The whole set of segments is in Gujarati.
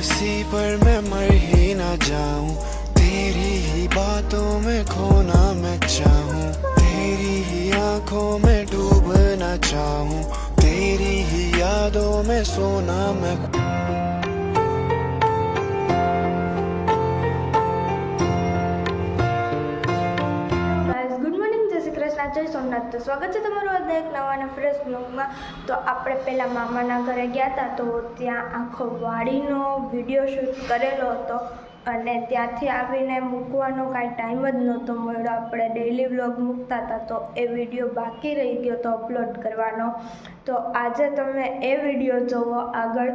हँसी पर मैं मर ही ना जाऊँ। तेरी ही बातों में खोना मैं चाहूँ। तेरी ही आँखों में डूबना चाहूँ। तेरी ही यादों में सोना मैं જય સોમનાથ. તો સ્વાગત છે તમારું આજના એક નવા અને ફ્રેશ બ્લોગમાં તો આપણે પહેલાં મામાના ઘરે ગયા હતા તો ત્યાં આખો વાડીનો વીડિયો શૂટ કરેલો હતો. અને ત્યાંથી આવીને મૂકવાનો કાંઈ ટાઈમ જ નહોતો મળ્યો. આપણે ડેઈલી વ્લોગ મૂકતા હતા તો એ વીડિયો બાકી રહી ગયો તો અપલોડ કરવાનો. તો આજે તમે એ વીડિયો જોવો આગળ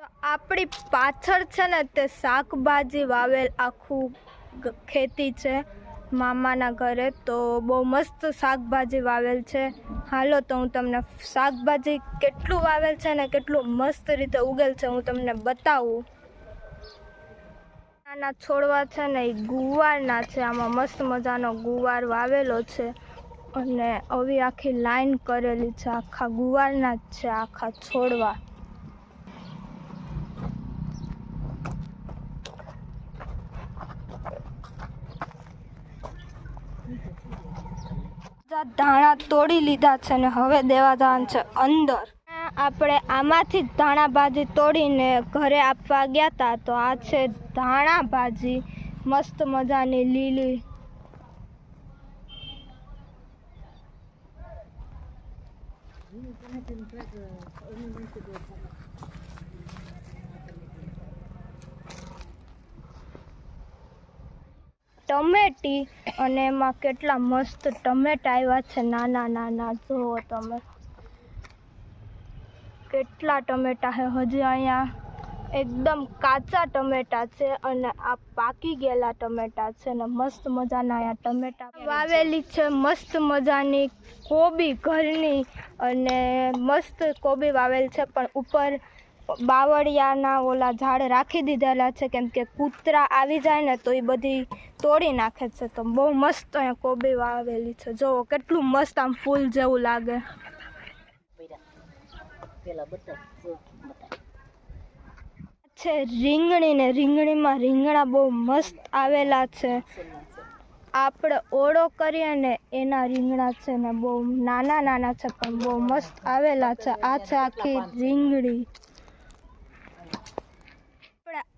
તો આપણી પાછળ છે ને તે શાકભાજી વાવેલ આખું ખેતી છે મામાના ઘરે તો બહુ મસ્ત શાકભાજી વાવેલ છે. હાલો તો હું તમને શાકભાજી કેટલું વાવેલ છે ને કેટલું મસ્ત રીતે ઉગેલ છે હું તમને બતાવું. નાના છોડવા છે ને એ ગુવારના છે, આમાં મસ્ત મજાનો ગુવાર વાવેલો છે અને આવી આખી લાઈન કરેલી છે, આખા ગુવારના જ છે, આખા છોડવા. બધા ધાણા તોડી લીધા છે ને હવે દેવા જવાનું છે અંદર. આપણે આમાંથી ધાણા ભાજી તોડીને ઘરે આપવા ગયા હતા તો આ છે ધાણા ભાજી. મસ્ત મજાની લીલી. ટમેટી અને એમાં કેટલા મસ્ત ટમેટા આવ્યા છે. નાના નાના જુઓ તમે કેટલા ટમેટા છે. હજી અહીંયા એકદમ કાચા ટમેટા છે અને આ પાકી ગયેલા ટમેટા છે ને મસ્ત મજાના અહીંયા ટમેટા વાવેલી છે. મસ્ત મજાની કોબી ઘરની અને મસ્ત કોબી વાવેલ છે. પણ ઉપર બાવળિયાના ઓલા ઝાડ રાખી દીધેલા છે, કેમ કે કૂતરા આવી જાય ને તો એ બધી તોડી નાખે છે. તો બહુ મસ્ત અહીંયા કોબી વાવેલી છે. જુઓ, કેટલું મસ્ત આમ ફૂલ જેવું લાગે. છે, રીંગણી ને રીંગણીમાં રીંગણા બહુ મસ્ત આવેલા છે. આપણે ઓળો કરીએ ને એના રીંગણા છે ને બહુ નાના નાના છે, પણ બહુ મસ્ત આવેલા છે. આ છે આખી રીંગણી.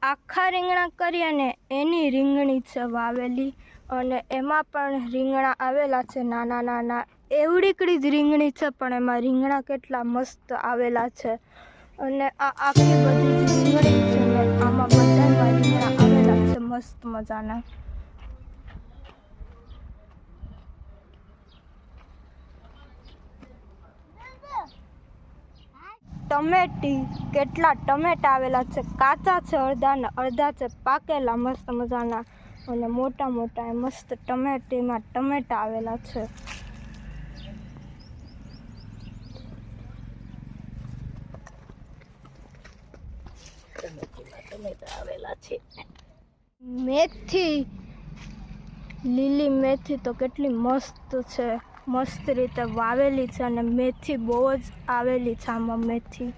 આખા રીંગણા કરી અને એની રીંગણી છે વાવેલી. અને એમાં પણ રીંગણા આવેલા છે નાના નાના. એવડીકડી જ રીંગણી છે, પણ એમાં રીંગણા કેટલા મસ્ત આવેલા છે. અને આ આખી બધી રીંગણી છે આમાં બધા રીંગણા આવેલા છે મસ્ત મજાના. ટમેટી, કેટલા ટમેટા આવેલા છે? કાચા છે, અડધા ને અડધા છે. પાકેલા, મસ્ત મજાના. અને મોટા મોટા મસ્ત ટમેટીમાં ટમેટા આવેલા છે. મેથી, લીલી મેથી તો કેટલી મસ્ત છે. મસ્ત રીતે વાવેલી છે અને મેથી બહુ જ આવેલી છે આમાં મેથી.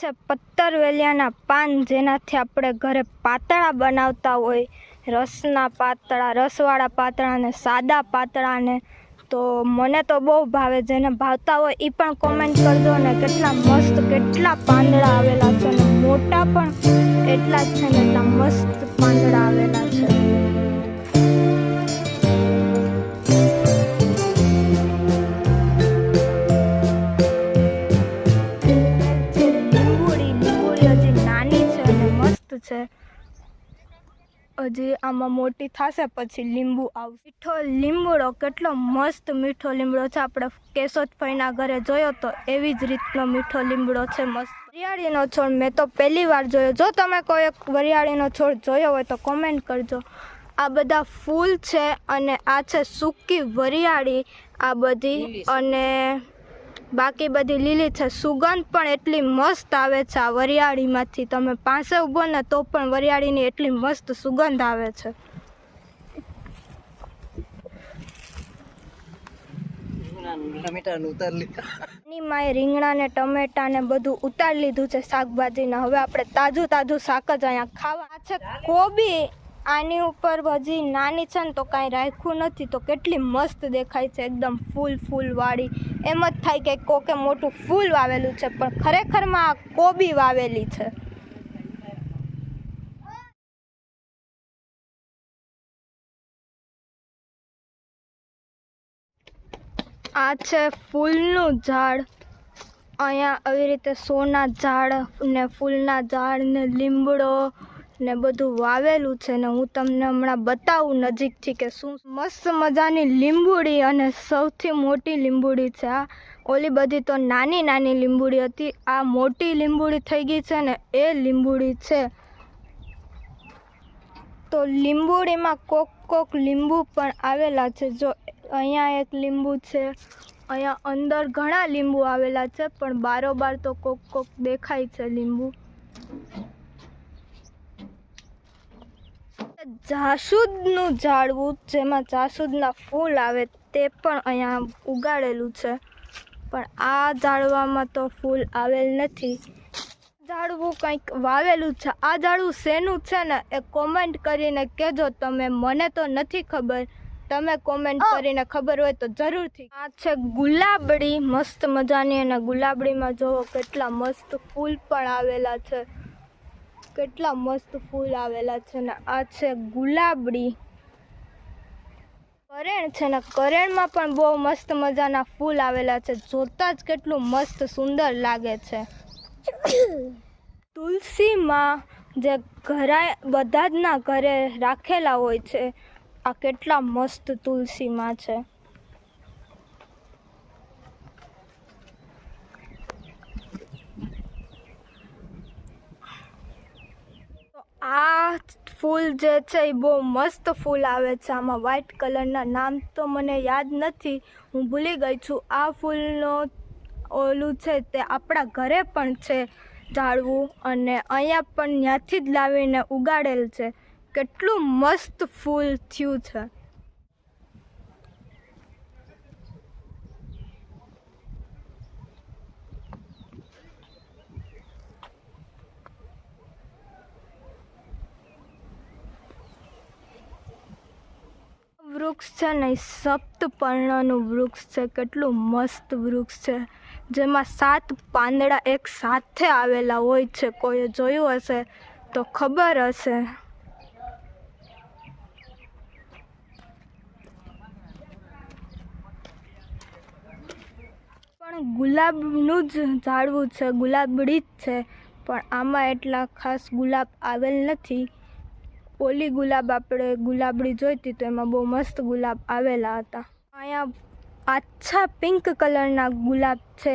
છે પત્તરવેલિયાના પાન જેનાથી આપણે ઘરે પાતળા બનાવતા હોય, રસના પાતળા, રસવાળા પાતળા અને સાદા પાતળા ને તો મને તો બહુ ભાવે જેને ભાવતા હોય એ પણ કોમેન્ટ કરજો ને કેટલા મસ્ત, કેટલા પાંદડા આવેલા છે મોટા પણ એટલા જ છે ને એટલા મસ્ત પાંદડા આવેલા છે. હજી આમાં મોટી થશે પછી લીંબુ આવ મીઠો લીમડો કેટલો મસ્ત મીઠો લીમડો છે. આપણે કેશોદભાઈના ઘરે જોયો તો એવી જ રીતનો મીઠો લીમડો છે મસ્ત. વરિયાળીનો છોડ મેં તો પહેલી વાર જોયો. જો તમે કોઈ એક વરિયાળીનો છોડ જોયો હોય તો કોમેન્ટ કરજો. આ બધા ફૂલ છે અને આ છે સૂકી વરિયાળી આ બધી અને બાકી બધી લીલી છે. સુગંધ પણ એટલી મસ્ત આવે છે આ વરિયાળીમાંથી. તમે પાસે ઊભો ને તો પણ વરિયાળીની એટલી મસ્ત સુગંધ આવે છે. માએ ટમેટા ને બધું ઉતારી લીધું છે શાકભાજી હવે આપણે તાજું તાજું શાક જ અહીંયા ખાવા છે કોબી આની ઉપર હજી નાની છે ને તો કાંઈ રાખ્યું નથી, તો કેટલી મસ્ત દેખાય છે એકદમ ફૂલ ફૂલ વાળી એમ જ થાય કે કોકે મોટું ફૂલ વાવેલું છે, પણ ખરેખરમાં આ કોબી વાવેલી છે. આ છે ફૂલનું ઝાડ. અહીંયા આવી રીતે સોના ઝાડ ને ફૂલના ઝાડ ને લીમડો ને બધું વાવેલું છે ને હું તમને હમણાં બતાવું નજીકથી કે શું મસ્ત મજાની લીંબુડી અને સૌથી મોટી લીંબુડી છે આ. ઓલી બધી તો નાની નાની લીંબુડી હતી. આ મોટી લીંબુડી થઈ ગઈ છે ને એ લીંબુડી છે. તો લીંબુડીમાં કોક કોક લીંબુ પણ આવેલા છે. જો અહીંયા એક લીંબુ છે, અહીંયા અંદર ઘણા લીંબુ આવેલા છે, પણ બારોબાર તો કોક કોક દેખાય છે લીંબુ. જાસૂદનું ઝાડવું જેમાં જાસૂદના ફૂલ આવે તે પણ અહીંયા ઉગાડેલું છે. પણ આ ઝાડવામાં તો ફૂલ આવેલ નથી. ઝાડવું કંઈક વાવેલું છે. આ ઝાડવું શેનું છે ને એ કોમેન્ટ કરીને કહેજો. તમે મને તો નથી ખબર. તમે કોમેન્ટ કરીને ખબર હોય તો જરૂરથી. આ છે ગુલાબડી. મસ્ત મજાની અને ગુલાબડીમાં જોવો કેટલા મસ્ત ફૂલ પણ આવેલા છે. કેટલા મસ્ત ફૂલ આવેલા છે ને, આ છે ગુલાબડી. કરેણ છે ને, કરેણમાં પણ બહુ મસ્ત મજાના ફૂલ આવેલા છે. જોતાં જ કેટલું મસ્ત સુંદર લાગે છે. તુલસીમાં જે ઘરા બધા જ ના ઘરે રાખેલા હોય છે, આ કેટલા મસ્ત તુલસીમાં છે. આ ફૂલ જે છે એ બહુ મસ્ત ફૂલ આવે છે. આમાં વ્હાઇટ કલરના નામ તો મને યાદ નથી. હું ભૂલી ગઈ છું. આ ફૂલનો ઓલું છે તે આપણા ઘરે પણ છે ઝાડવું અને અહીંયા પણ ત્યાંથી જ લાવીને ઉગાડેલ છે. કેટલું મસ્ત ફૂલ થયું છે. વૃક્ષ છે ને એ સપ્તપર્ણનું વૃક્ષ છે. કેટલું મસ્ત વૃક્ષ છે. જેમાં સાત પાંદડા એક સાથે આવેલા હોય છે. કોઈએ જોયું હશે તો ખબર હશે. પણ ગુલાબનું જ ઝાડવું છે. ગુલાબડી જ છે. પણ આમાં એટલા ખાસ ગુલાબ આવેલ નથી. ઓલી ગુલાબ આપણે ગુલાબડી જોઈતી તો એમાં બહુ મસ્ત ગુલાબ આવેલા હતા. અહીંયા આછા પિંક કલરના ગુલાબ છે.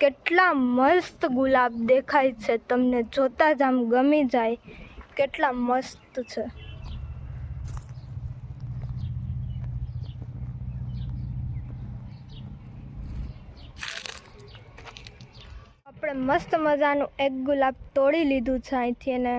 કેટલા મસ્ત ગુલાબ દેખાય છે તમને જોતા જ આમ ગમી જાય. કેટલા મસ્ત છે. આપણે મસ્ત મજાનું એક ગુલાબ તોડી લીધું છે અહીંથી અને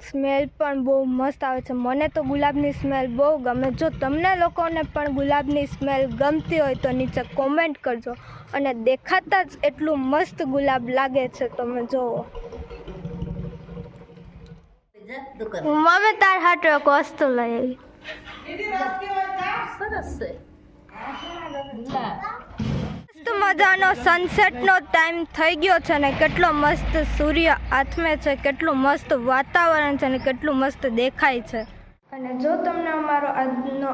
સ્મેલ પણ બહુ મસ્ત આવે છે. મને તો ગુલાબની સ્મેલ બહુ ગમે. જો તમને લોકોને પણ ગુલાબની સ્મેલ ગમતી હોય તો નીચે કોમેન્ટ કરજો અને દેખાતા જ એટલું મસ્ત ગુલાબ લાગે છે. તમે જુઓ મમે મમ્મી તાર હાટો એક વસ્તુ લઈ આવી. સરસ છે. મસ્ત મજાનો સનસેટનો ટાઈમ થઈ ગયો છે ને કેટલો મસ્ત સૂર્ય આથમે છે, કેટલું મસ્ત વાતાવરણ છે ને કેટલું મસ્ત દેખાય છે. અને જો તમને અમારો આજનો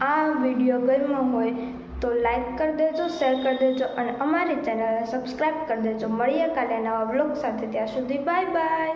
આ વીડિયો ગમ્યો હોય તો લાઈક કરી દેજો શેર કરી દેજો અને અમારી ચેનલને સબસ્ક્રાઈબ કરી દેજો. મળીએ કાલે નવા બ્લોગ સાથે. ત્યાં સુધી બાય બાય